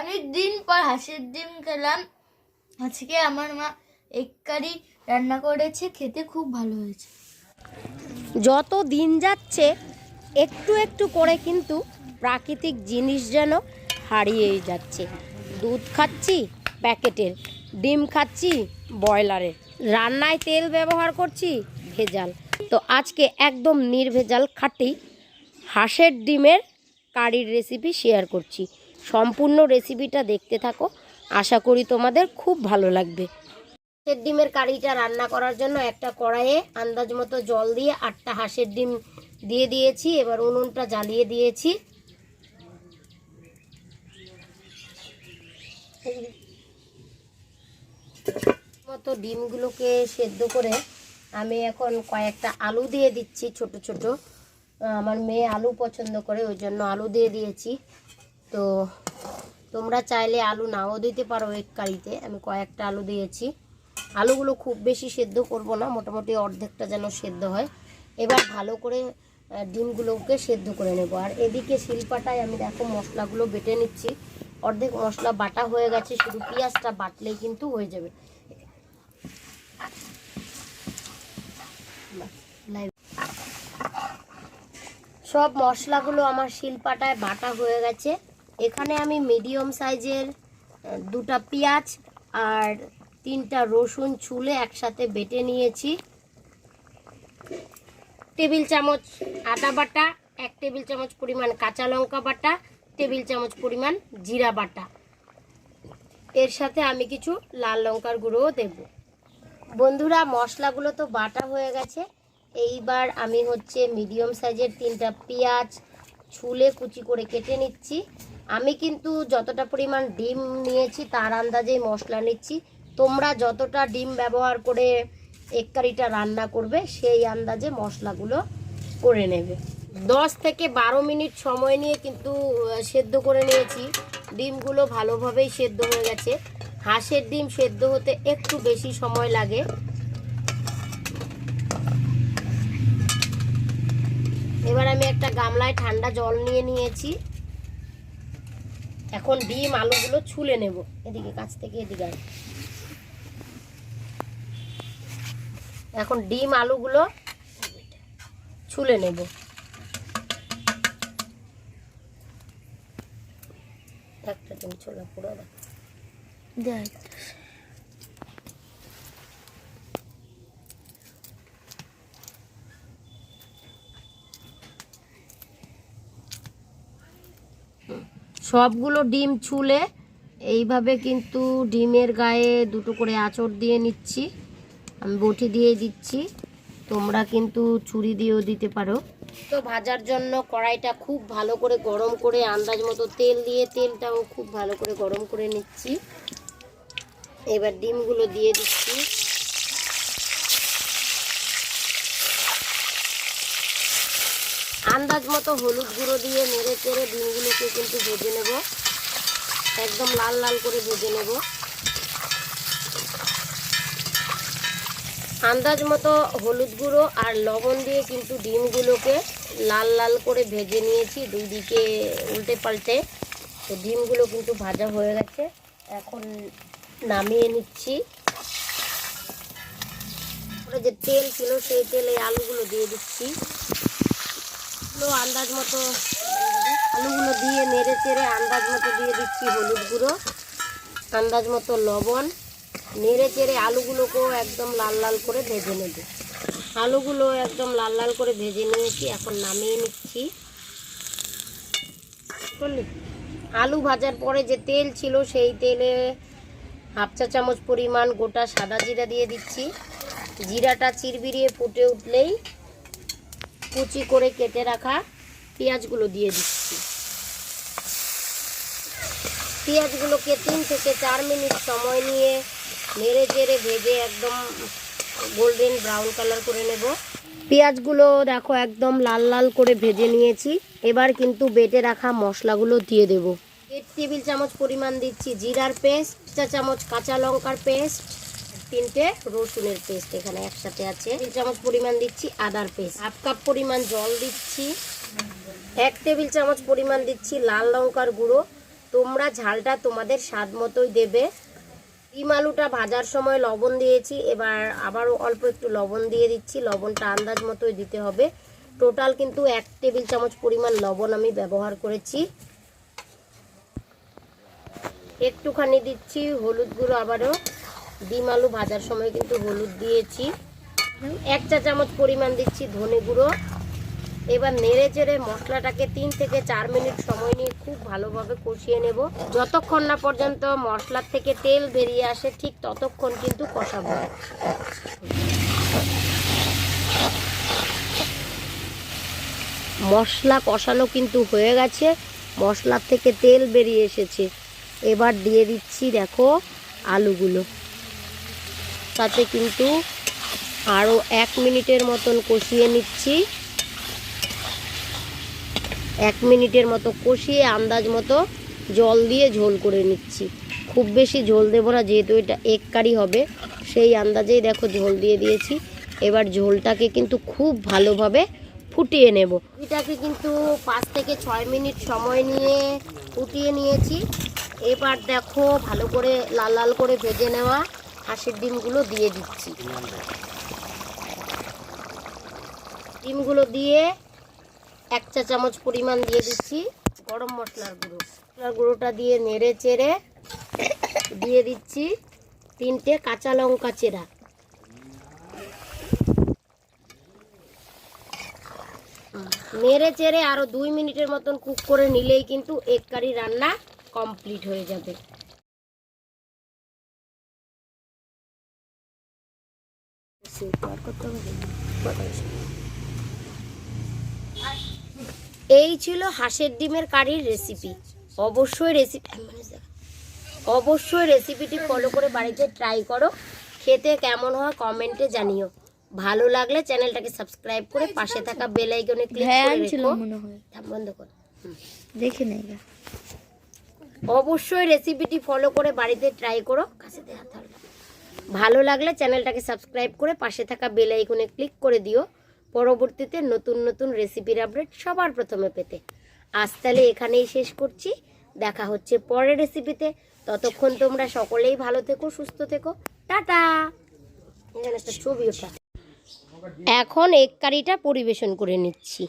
অনেক দিন পর হাঁসের ডিম খেলাম। আজকে আমার মা এক কারি রান্না করেছে, খেতে খুব ভালো হয়েছে। যত দিন যাচ্ছে, একটু একটু করে কিন্তু প্রাকৃতিক জিনিস যেন হারিয়েই যাচ্ছে। দুধ খাচ্ছি, প্যাকেটের। ডিম খাচ্ছি, ব্রয়লারের। রান্নায় তেল ব্যবহার করছি, ভেজাল। তো আজকে একদম নির্ভেজাল খাটি হাঁসের ডিমের কারির রেসিপি শেয়ার করছি। সম্পূর্ণ রেসিপিটা দেখতে থাকো। আশা করি তোমাদের খুব ভালো লাগবে। হাঁসের ডিমের কারিটা রান্না করার জন্য একটা কড়াইয়ে আন্দাজ মতো জল দিয়ে আটটা হাঁসের ডিম দিয়ে দিয়েছি। এবার উনুনটা জ্বালিয়ে দিয়েছি। মতো ডিমগুলোকে সেদ্ধ করে আমি এখন কয়েকটা আলু দিয়ে দিচ্ছি ছোট ছোট। আমার মেয়ে আলু পছন্দ করে, ওই জন্য আলু দিয়ে দিয়েছি। তো তোমরা চাইলে আলু নাও দিতে পারো এক কারিতে। আমি কয়েকটা আলু দিয়েছি। আলুগুলো খুব বেশি সেদ্ধ করব না, মোটামুটি অর্ধেকটা যেন সেদ্ধ হয়। এবার ভালো করে ডিমগুলোকে সেদ্ধ করে নেব। আর এদিকে শিলপাটায় আমি দেখো মশলাগুলো বেটে নিচ্ছি। অর্ধেক মশলা বাটা হয়ে গেছে, শুধু পেঁয়াজটা বাটলেই কিন্তু হয়ে যাবে। সব মশলাগুলো আমার শিলপাটায় বাটা হয়ে গেছে। এখানে আমি মিডিয়াম সাইজের দুটা পেঁয়াজ আর তিনটা রসুন ছুলে একসাথে বেটে নিয়েছি। টেবিল চামচ আদা বাটা, এক টেবিল চামচ পরিমাণ কাঁচা লঙ্কা বাটা, টেবিল চামচ পরিমাণ জিরা বাটা। এর সাথে আমি কিছু লাল লঙ্কার গুঁড়োও দেব। বন্ধুরা, মশলাগুলো তো বাটা হয়ে গেছে। এইবার আমি হচ্ছে মিডিয়াম সাইজের তিনটা পেঁয়াজ ছুলে কুচি করে কেটে নিচ্ছি। আমি কিন্তু যতটা পরিমাণ ডিম নিয়েছি, তার আন্দাজেই মশলা নিচ্ছি। তোমরা যতটা ডিম ব্যবহার করে এক কারিটা রান্না করবে, সেই আন্দাজে মশলাগুলো করে নেবে। দশ থেকে বারো মিনিট সময় নিয়ে কিন্তু সেদ্ধ করে নিয়েছি। ডিমগুলো ভালোভাবেই সেদ্ধ হয়ে গেছে। হাঁসের ডিম সেদ্ধ হতে একটু বেশি সময় লাগে। এবার আমি একটা গামলায় ঠান্ডা জল নিয়ে নিয়েছি। এখন ডিম আলুগুলো ছুলে নেব। এদিকে কাছ থেকে এদিকে। এখন ডিম আলুগুলো ছুলে নেব। একটা ডিম ছোলা পুরো দেখ। সবগুলো ডিম ছুলে এইভাবে কিন্তু ডিমের গায়ে দুটো করে আঁচড় দিয়ে নিচ্ছি। আমি বটি দিয়ে দিচ্ছি। তোমরা কিন্তু ছুরি দিয়েও দিতে পারো। তো ভাজার জন্য কড়াইটা খুব ভালো করে গরম করে আন্দাজ মতো তেল দিয়ে তেলটাও খুব ভালো করে গরম করে নিচ্ছি। এবার ডিমগুলো দিয়ে দিচ্ছি। আন্দাজ মতো হলুদ গুঁড়ো দিয়ে নেড়ে চেড়ে ডিমগুলোকে কিন্তু ভেজে নেব। একদম লাল লাল করে ভেজে নেব। আন্দাজ মতো হলুদ গুঁড়ো আর লবণ দিয়ে কিন্তু ডিমগুলোকে লাল লাল করে ভেজে নিয়েছি দুই দিকে উল্টে পাল্টে। তো ডিমগুলো কিন্তু ভাজা হয়ে গেছে। এখন নামিয়ে নিচ্ছি। যে তেল ছিল সেই তেলে আলুগুলো দিয়ে দিচ্ছি। আলু আন্দাজ মতো আলুগুলো দিয়ে নেড়ে চেড়ে আন্দাজ মতো দিয়ে দিচ্ছি হলুদ গুঁড়ো, আন্দাজ মতো লবণ। নেড়ে চেড়ে আলুগুলোকেও একদম লাল লাল করে ভেজে নেব। আলুগুলো একদম লাল লাল করে ভেজে নিয়েছি, এখন নামিয়ে নিচ্ছি? আলু ভাজার পরে যে তেল ছিল, সেই তেলে হাফ চা চামচ পরিমাণ গোটা সাদা জিরা দিয়ে দিচ্ছি। জিরাটা চিরবিরিয়ে ফুটে উঠলেই কুচি করে কেটে রাখা পেঁয়াজগুলো দিয়ে দিচ্ছি। পেঁয়াজগুলোকে তিন থেকে চার মিনিট সময় নিয়ে নেড়ে চেড়ে ভেজে একদম গোল্ডেন ব্রাউন কালার করে নেব। পেঁয়াজগুলো দেখো একদম লাল লাল করে ভেজে নিয়েছি। এবার কিন্তু বেটে রাখা মশলাগুলো দিয়ে দেব। দেড় টেবিল চামচ পরিমাণ দিচ্ছি জিরার পেস্ট চা চামচ কাঁচা লঙ্কার পেস্ট তিনটে রসুনের পেস্ট এখানে একসাথে আছে। তিন চামচ পরিমাণ দিচ্ছি আদার পেস্ট। হাফ কাপ পরিমাণ জল দিচ্ছি। এক টেবিল চামচ পরিমাণ দিচ্ছি লাল লঙ্কার গুঁড়ো। তোমরা ঝালটা তোমাদের স্বাদ মতোই দেবে। ডিম আলুটা ভাজার সময় লবণ দিয়েছি। এবার আবারও অল্প একটু লবণ দিয়ে দিচ্ছি। লবণটা আন্দাজ মতোই দিতে হবে। টোটাল কিন্তু এক টেবিল চামচ পরিমাণ লবণ আমি ব্যবহার করেছি। একটুখানি দিচ্ছি হলুদ গুঁড়ো আবারও। ডিম আলু ভাজার সময় কিন্তু হলুদ দিয়েছি। এক চা চামচ পরিমাণ দিচ্ছি ধনে গুঁড়ো। এবার নেড়ে চেড়ে মশলাটাকে তিন থেকে চার মিনিট সময় নিয়ে খুব ভালোভাবে কষিয়ে নেব। যতক্ষণ না পর্যন্ত মশলার থেকে তেল বেরিয়ে আসে, ঠিক ততক্ষণ কিন্তু কষাবো। মশলা কষানো কিন্তু হয়ে গেছে, মশলার থেকে তেল বেরিয়ে এসেছে। এবার দিয়ে দিচ্ছি, দেখো, আলুগুলো। তাতে কিন্তু আরও এক মিনিটের মতন কষিয়ে নিচ্ছি। এক মিনিটের মতো কষিয়ে আন্দাজ মতো জল দিয়ে ঝোল করে নিচ্ছি। খুব বেশি ঝোল দেবো না, যেহেতু এটা এক কারি হবে, সেই আন্দাজেই দেখো ঝোল দিয়ে দিয়েছি। এবার ঝোলটাকে কিন্তু খুব ভালোভাবে ফুটিয়ে নেব। এটাকে কিন্তু পাঁচ থেকে ছয় মিনিট সময় নিয়ে ফুটিয়ে নিয়েছি। এবার দেখো ভালো করে লাল লাল করে ভেজে নেওয়া। হাঁসের ডিমগুলো দিয়ে দিচ্ছি। ডিমগুলো দিয়ে এক চা চামচ পরিমাণ দিয়ে দিচ্ছি গরম মশলার গুঁড়ো। মশলার গুঁড়োটা দিয়ে নেড়ে চেড়ে দিয়ে দিচ্ছি তিনটে কাঁচা লঙ্কা চেরা। নেড়ে চেড়ে আরও দুই মিনিটের মতন কুক করে নিলেই কিন্তু এক কারি রান্না কমপ্লিট হয়ে যাবে। এই ছিল হাঁসের ডিমের কারির রেসিপি অবশ্যই রেসিপি অবশ্যই রেসিপিটি ফলো করে বাড়িতে ট্রাই করো। খেতে কেমন হয় কমেন্টে জানিও। ভালো লাগলে চ্যানেলটাকে সাবস্ক্রাইব করে পাশে থাকা বেল আইকনে ক্লিক করে রেখো। মনে হয়। থাম, বন্ধ কর। দেখে নেই অবশ্যই রেসিপিটি ফলো করে বাড়িতে ট্রাই করো। কাছে। ভালো লাগলে চ্যানেলটাকে সাবস্ক্রাইব করে পাশে থাকা বেল আইকনে ক্লিক করে দিও। পরবর্তীতে নতুন নতুন রেসিপির আপডেট সবার প্রথমে পেতে। আজ তাহলে এখানেই শেষ করছি। দেখা হচ্ছে পরের রেসিপিতে। ততক্ষণ তোমরা সকলেই ভালো থেকো, সুস্থ থেকো। টাটা! ছবি এখন এক কারিটা পরিবেশন করে নিচ্ছি।